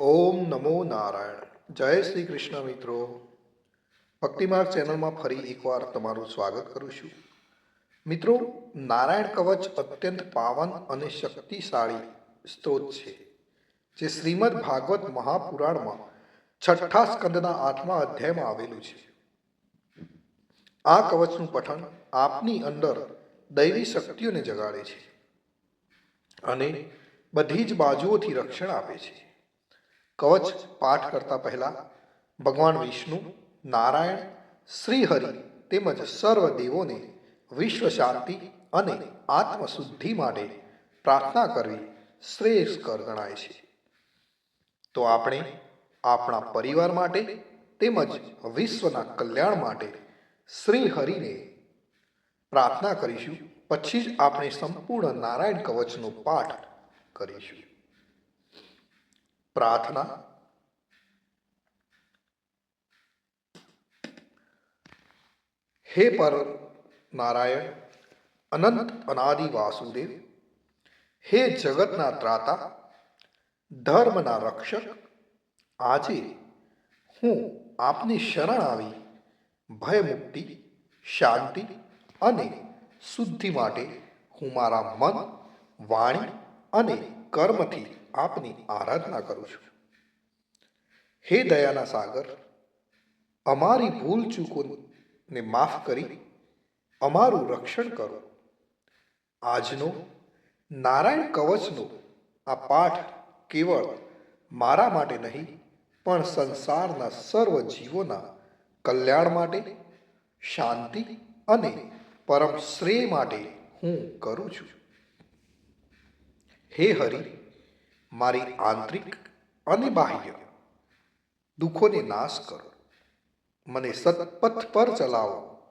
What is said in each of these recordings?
ઓમ નમો નારાયણ. જય શ્રી કૃષ્ણ મિત્રો. ભક્તિમાર્ગ ચેનલમાં ફરી એકવાર તમારું સ્વાગત કરું છું. મિત્રો, નારાયણ કવચ અત્યંત પાવન અને શક્તિશાળી સ્ત્રોત છે, જે શ્રીમદ ભાગવત મહાપુરાણમાં છઠ્ઠા સ્કંદના આઠમા અધ્યાયમાં આવેલું છે. આ કવચનું પઠન આપની અંદર દૈવી શક્તિઓને જગાડે છે અને બધી જ બાજુઓથી રક્ષણ આપે છે. કવચ પાઠ કરતા પહેલા ભગવાન વિષ્ણુ, નારાયણ, શ્રીહરિ તેમજ સર્વ દેવોને વિશ્વ શાંતિ અને આત્મશુદ્ધિ માટે પ્રાર્થના કરવી શ્રેષ્ઠકર ગણાય છે. તો આપણે આપણા પરિવાર માટે તેમજ વિશ્વના કલ્યાણ માટે શ્રી હરિને પ્રાર્થના કરીશું. પછી જ આપણે સંપૂર્ણ નારાયણ કવચનો પાઠ કરીશું. પ્રાર્થના. હે પર નારાયણ અનંત અનાદિ વાસુદેવ, હે જગતના ત્રાતા, ધર્મના રક્ષક, આજે હું આપની શરણ આવી ભય મુક્તિ શાંતિ અને શુદ્ધિ માટે હું મારા મન, વાણી અને કર્મથી આપની આરાધના કરું છું. હે દયાના સાગર, અમારી ભૂલ ચૂકોને માફ કરી, અમારું રક્ષણ કરો. આજનો નારાયણ કવચનો આ પાઠ કેવળ મારા માટે નહીં, પણ સંસારના સર્વ જીવોના કલ્યાણ માટે, શાંતિ અને પરમ શ્રેય માટે હું કરું છું. હે હરિ મારી આંતરિક અને બાહ્ય દુઃખોને નાશ કરો. મને સતપથ પર ચલાવો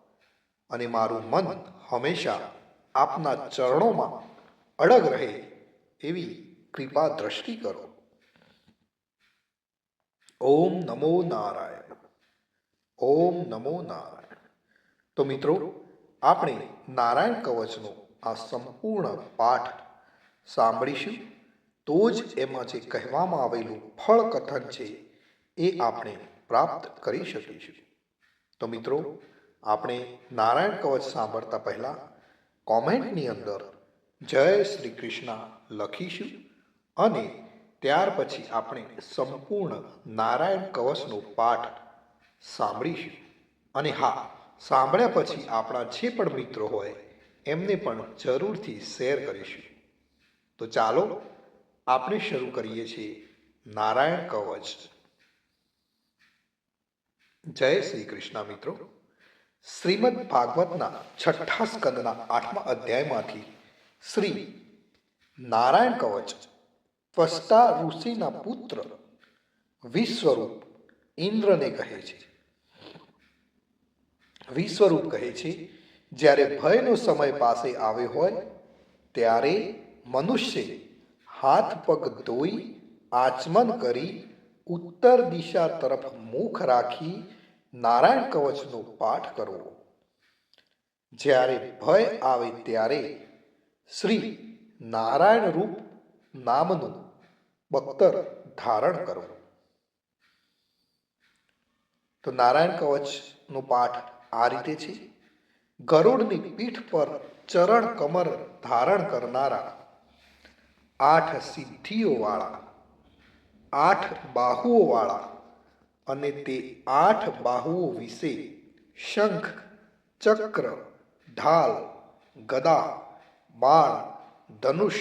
અને મારું મન હંમેશા આપના ચરણોમાં અડગ રહે એવી કૃપા દ્રષ્ટિ કરો. ઓમ નમો નારાયણ. ઓમ નમો નારાયણ. તો મિત્રો, આપણે નારાયણ કવચનો આ સંપૂર્ણ પાઠ સાંભળીશું. તો જ એમાં જે કહેવામાં આવેલું ફળ કથન છે, એ આપણે પ્રાપ્ત કરી શકીશું. તો મિત્રો, આપણે નારાયણ કવચ સાંભળતા પહેલાં કોમેન્ટની અંદર જય શ્રી કૃષ્ણ લખીશું અને ત્યાર પછી આપણે સંપૂર્ણ નારાયણ કવચનો પાઠ સાંભળીશું. અને હા, સાંભળ્યા પછી આપણા જે પણ મિત્રો હોય, એમને પણ જરૂરથી શેર કરીશું. તો ચાલો આપણે શરૂ કરીએ છીએ નારાયણ કવચ. જય શ્રી કૃષ્ણ મિત્રો. શ્રીમદ ભાગવતના છઠ્ઠા સ્કંદના આઠમા અધ્યાયમાંથી શ્રી નારાયણ કવચ, ત્વષ્ટા ઋષિના પુત્ર વિશ્વરૂપ ઇન્દ્રને કહે છે. વિશ્વરૂપ કહે છે, જ્યારે ભયનો સમય પાસે આવ્યો હોય, ત્યારે મનુષ્ય હાથ પગ ધોઈ, આચમન કરી, ઉત્તર દિશા તરફ મુખ રાખી, નારાયણ કવચનો પાઠ કરવો. જ્યારે ભય આવે ત્યારે શ્રી નારાયણ રૂપ નામનું બખ્તર ધારણ કરવું તો નારાયણ કવચનો પાઠ આ રીતે છે. ગરુડની પીઠ પર ચરણ કમર ધારણ કરનારા આઠ સિદ્ધિઓવાળા, આઠ બાહુઓવાળા અને તે આઠ બાહુઓ વિશે શંખ, ચક્ર, ઢાલ, ગદા, બાણ, ધનુષ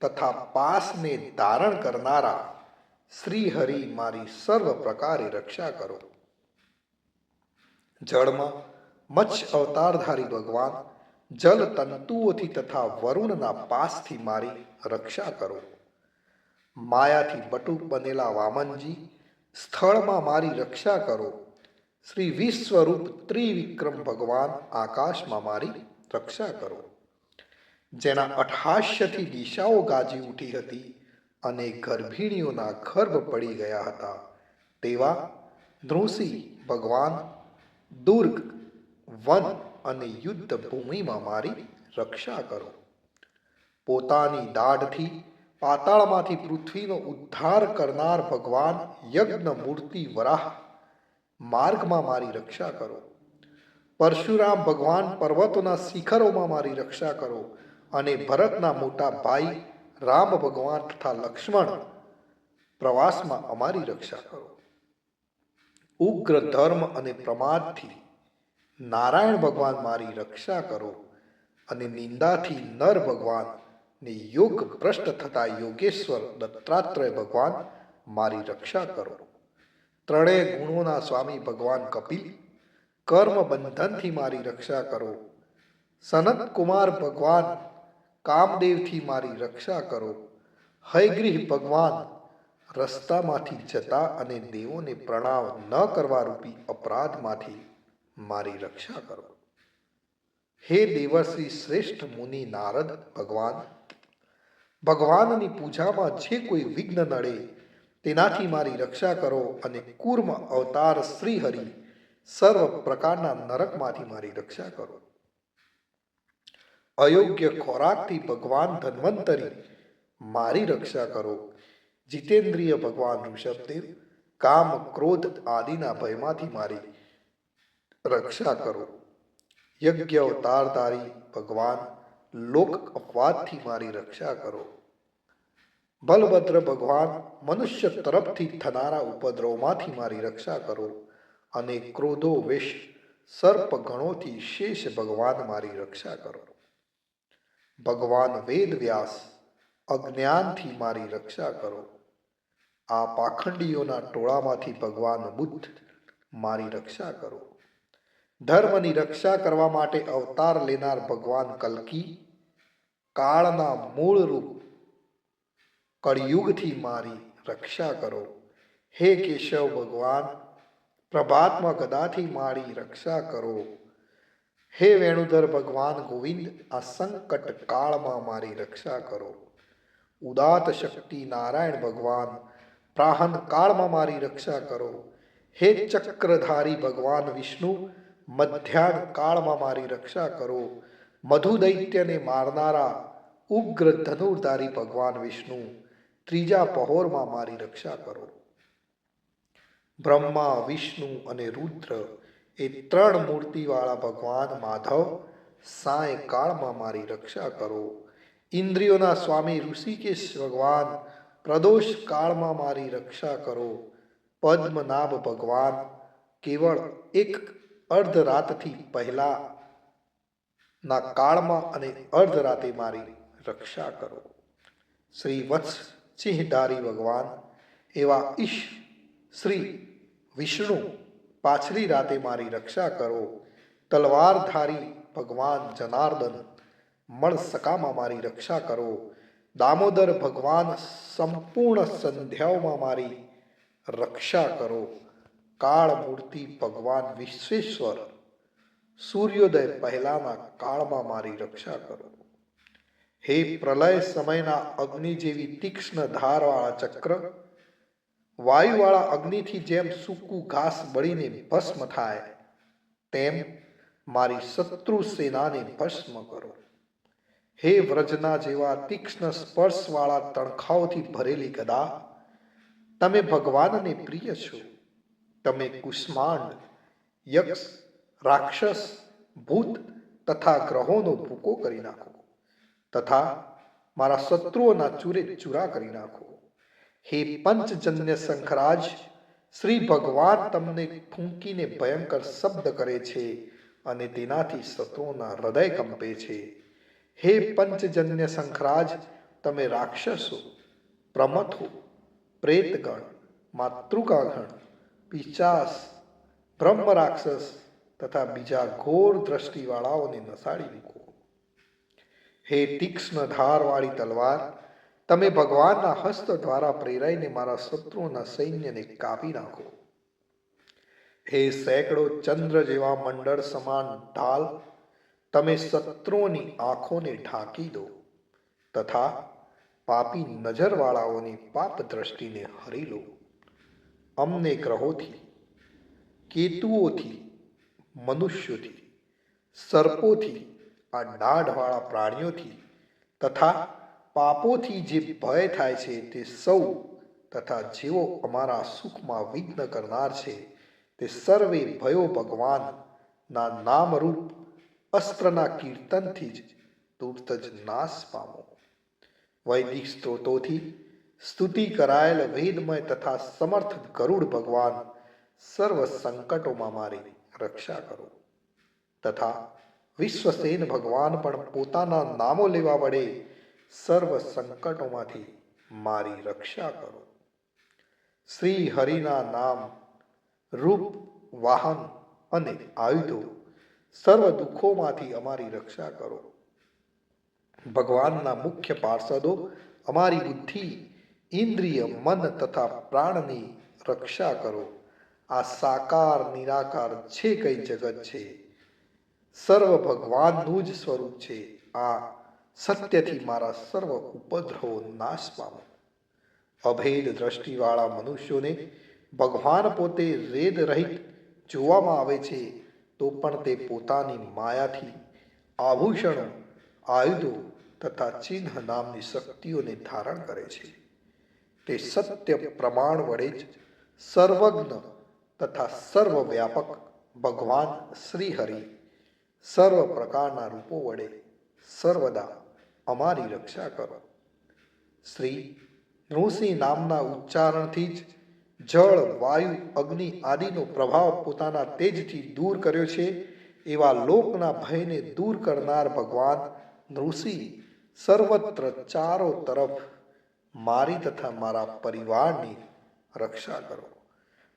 તથા પાસને ધારણ કરનારા શ્રી હરિ મારી સર્વ પ્રકારે રક્ષા કરો. જળમાં મચ્છ અવતારધારી ભગવાન જલ તંતુઓથી તથા વરુણના પાસથી મારી રક્ષા કરો. માયાથી બટુક બનેલા વામનજી, સ્થળમાં મારી રક્ષા કરો. શ્રી વિશ્વરૂપ ત્રિવિક્રમ ભગવાન આકાશમાં મારી રક્ષા કરો. જેના અઠાશ્યથી દિશાઓ ગાજી ઉઠી હતી અને ગર્ભિણીઓના ગર્ભ પડી ગયા હતા. તેવા ધ્રુસી ભગવાન, દુર્ગ વન અને યુદ્ધ ભૂમિમાં મારી રક્ષા કરો. પોતાની દાઢથી પાતાળમાંથી પૃથ્વીનો ઉદ્ધાર કરનાર ભગવાન યજ્ઞ મૂર્તિ વરાહ માર્ગમાં મારી રક્ષા કરો. પરશુરામ ભગવાન પર્વતોના શિખરોમાં મારી રક્ષા કરો અને ભરતના મોટા ભાઈ રામ ભગવાન તથા લક્ષ્મણ પ્રવાસમાં અમારી રક્ષા કરો. ઉગ્ર ધર્મ અને પ્રમાદથી નારાયણ ભગવાન મારી રક્ષા કરો અને નિંદાથી નર ભગવાન ને યોગ ભ્રષ્ટ થતા યોગેશ્વર દત્તાત્રય ભગવાન મારી રક્ષા કરો. ત્રણેય ગુણોના સ્વામી ભગવાન કપિલ, કર્મ બંધનથી મારી રક્ષા કરો. સનત કુમાર ભગવાન કામદેવથી મારી રક્ષા કરો. હયગ્રીહ ભગવાન રસ્તામાંથી જતા અને દેવોને પ્રણામ ન કરવા રૂપી અપરાધમાંથી મારી રક્ષા કરો. હે દેવર્ષિ શ્રેષ્ઠ મુનિ નારદ, ભગવાન! ભગવાનની પૂજામાં જે કોઈ વિઘ્ન નડે, તેનાથી મારી રક્ષા કરો અને કુર્મ અવતાર શ્રી હરિ સર્વ પ્રકારના નરકમાંથી મારી રક્ષા કરો. અયોગ્ય ખોરાકથી ભગવાન ધન્વંતરી મારી રક્ષા કરો. જીતેન્દ્રિય ભગવાન ઋષભદેવ, કામ, ક્રોધ આદિના ભયમાંથી મારી રક્ષા કરો. યજ્ઞ અવતારધારી ભગવાન લોક અપવાદથી મારી રક્ષા કરો. બલભદ્ર ભગવાન મનુષ્ય તરફથી થનારા ઉપદ્રવમાંથી મારી રક્ષા કરો અને ક્રોધો, વિષ, સર્પ ગણોથી શેષ ભગવાન મારી રક્ષા કરો. ભગવાન વેદ વ્યાસ અજ્ઞાનથી મારી રક્ષા કરો. આ પાખંડીઓના ટોળામાંથી ભગવાન બુદ્ધ મારી રક્ષા કરો. ધર્મની રક્ષા કરવા માટે અવતાર લેનાર ભગવાન કલ્કી કાળના મૂળ રૂપ કળિયુગથી મારી રક્ષા કરો. હે કેશવ ભગવાન, પ્રભાતમાં ગદાથી મારી રક્ષા કરો. હે વેણુધર ભગવાન ગોવિંદ, આ સંકટ કાળમાં મારી રક્ષા કરો. ઉદાત શક્તિ નારાયણ ભગવાન, પ્રાહન કાળમાં મારી રક્ષા કરો. હે ચક્રધારી ભગવાન વિષ્ણુ મધ્યાહન કાળમાં મારી રક્ષા કરો. મધુ દૈત્યને મારનારા ઉગ્ર ધનુર્ધારી ભગવાન વિષ્ણુ, ત્રીજા પહોરમાં મારી રક્ષા કરો. બ્રહ્મા, વિષ્ણુ અને રુદ્ર એ ત્રણ મૂર્તિવાળા ભગવાન માધવ સાય કાળમાં મારી રક્ષા કરો. ઇન્દ્રિયોના સ્વામી ઋષિકેશ ભગવાન પ્રદોષ કાળમાં મારી રક્ષા કરો. પદ્મનાભ ભગવાન કેવળ એક અર્ધ રાતથી પહેલા ના કાળમાં અને અર્ધ રાતે મારી રક્ષા કરો. શ્રી વત્સ સિંહધારી ભગવાન, એવા ઈશ શ્રી વિષ્ણુ પાછલી રાતે મારી રક્ષા કરો. તલવારધારી ભગવાન જનાર્દન મળ સકામાં મારી રક્ષા કરો. દામોદર ભગવાન સંપૂર્ણ સંધ્યાઓમાં મારી રક્ષા કરો. કાળ મૂર્તિ ભગવાન વિશ્વેશ્વર. સૂર્યોદય પહેલાના કાળમાં મારી રક્ષા કરો. હે પ્રલય સમયના અગ્નિ જેવી તીક્ષ્ણ ધારવાળા ચક્ર, વાયુવાળા અગ્નિથી જેમ સૂકું ઘાસ બળીને ભસ્મ થાય, તેમ મારી શત્રુ સેનાને ભસ્મ કરો. હે વ્રજના જેવા તીક્ષ્ણ સ્પર્શવાળા તણખાઓથી ભરેલી ગદા, તમે ભગવાનને પ્રિય છો. તમે કુષ્માંડ, યક્ષ, રાક્ષસ, ભૂત તથા ગ્રહોનો ભૂકો કરી નાખો તથા મારા શત્રુઓના ચૂરે ચૂરા કરી નાખો. હે પંચજન્ય શંખરાજ, શ્રી ભગવાન તમને ફૂંકીને ભયંકર શબ્દ કરે છે અને તેનાથી શત્રુઓના હૃદય કંપે છે. હે પંચજન્ય શંખરાજ, તમે રાક્ષસો, પ્રમથો, પ્રેતગણ, માતૃકાગણ પિચાસ બ્રહ્મ રાક્ષસ તથા બીજા ઘોર દ્રષ્ટિવાળાઓને નસાડી મૂકો. હે તીક્ષ્ણ ધારવાળી તલવાર, તમે ભગવાનના હસ્ત દ્વારા પ્રેરાઈને મારા શત્રુઓના સૈન્યને કાપી નાખો. હે સેંકડો ચંદ્ર જેવા મંડળ સમાન ઢાલ, તમે શત્રુઓની આંખોને ઢાંકી દો તથા પાપી નજરવાળાઓની પાપ દ્રષ્ટિને હરી લો. અમને ગ્રહોથી, કેતુઓથી, મનુષ્યોથી, સર્પોથી, આ દાઢવાળા પ્રાણીઓથી તથા પાપોથી જે ભય થાય છે તે સૌ તથા જેઓ અમારા સુખમાં વિઘ્ન કરનાર છે તે સર્વે ભયો ભગવાનના નામરૂપ અસ્ત્રના કીર્તનથી જ તુરત જ નાશ પામો. વૈદિક સ્ત્રોતોથી સ્તુતિ કરાયેલ વેદમય તથા સમર્થ ગરુડ ભગવાન સર્વ સંકટોમાં મારી રક્ષા કરો. તથા વિશ્વસેન ભગવાન પણ પોતાના નામો લેવા વડે સર્વ સંકટોમાંથી મારી રક્ષા કરો. શ્રી હરિના નામ, રૂપ, વાહન અને આયુધો સર્વ દુઃખોમાંથી અમારી રક્ષા કરો. ભગવાનના મુખ્ય પાર્ષદો અમારી બુદ્ધિ ઇન્દ્રિય, મન તથા પ્રાણની રક્ષા કરો. આ સાકાર, નિરાકાર છે કઈ જગત છે? સર્વ ભગવાનનું જ સ્વરૂપ છે. આ સત્યથી મારા સર્વ ઉપદ્રવો નાશ પામો. અભેદ દ્રષ્ટિવાળા મનુષ્યોને ભગવાન પોતે રેદ રહિત જોવામાં આવે છે, તો પણ તે પોતાની માયાથી આભૂષણો, આયુધો તથા ચિહ્ન નામની શક્તિઓને ધારણ કરે છે. તે સત્ય પ્રમાણ વડે જ સર્વજ્ઞ તથા સર્વવ્યાપક ભગવાન શ્રી હરિ સર્વ પ્રકારના રૂપો વડે સર્વદા અમારી રક્ષા કરો. શ્રી નૃસિંહ નામના ઉચ્ચારણથી જ જળ, વાયુ, અગ્નિ આદિનો પ્રભાવ પોતાના તેજથી દૂર કર્યો છે એવા લોકના ભયને દૂર કરનાર ભગવાન નૃસિંહ સર્વત્ર ચારો તરફ મારી તથા મારા પરિવારની રક્ષા કરો.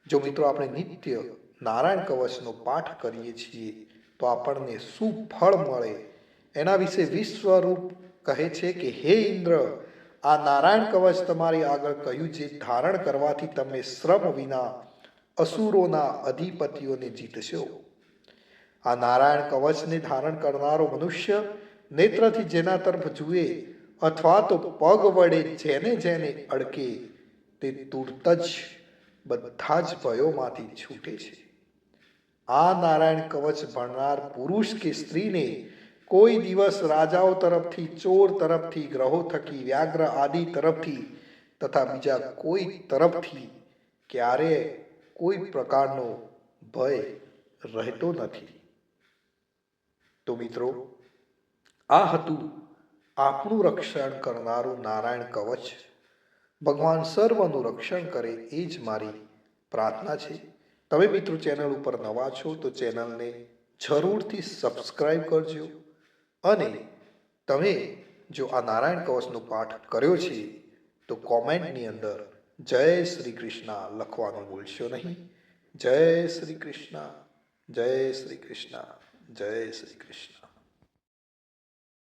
જો મિત્રો આપણે નિત્ય નારાયણ કવચનો પાઠ કરીએ છીએ, તો આપણને શું ફળ મળે? એના વિશે વિશ્વરૂપ કહે છે કે, હે ઇન્દ્ર, આ નારાયણ કવચ તમારી આગળ કહ્યું છે ધારણ કરવાથી તમે શ્રમ વિના અસુરોના અધિપતિઓને જીતશો? આ નારાયણ કવચને ધારણ કરનારો મનુષ્ય નેત્રથી જેના તરફ જુએ અથવા તો પગ વડે જેને જેને અડકે, તે તુરત જ બધા જ ભયોમાંથી છૂટે છે. આ નારાયણ કવચ ભણનાર પુરુષ કે સ્ત્રીને કોઈ દિવસ રાજાઓ તરફથી, ચોર તરફથી, ગ્રહો થકી, વ્યાઘ્ર આદિ તરફથી તથા બીજા કોઈ તરફથી ક્યારે કોઈ પ્રકારનો ભય રહેતો નથી. તો મિત્રો, આ હતું આપણું રક્ષણ કરનારું નારાયણ કવચ ભગવાન સર્વનું રક્ષણ કરે એ જ મારી પ્રાર્થના છે. તમે મિત્રો ચેનલ ઉપર નવા છો તો ચેનલને જરૂરથી સબસ્ક્રાઈબ કરજો અને તમે જો આ નારાયણ કવચનો પાઠ કર્યો છે તો કોમેન્ટની અંદર જય શ્રી કૃષ્ણ લખવાનું ભૂલશો નહીં. જય શ્રી કૃષ્ણ, જય શ્રી કૃષ્ણ, જય શ્રી કૃષ્ણ.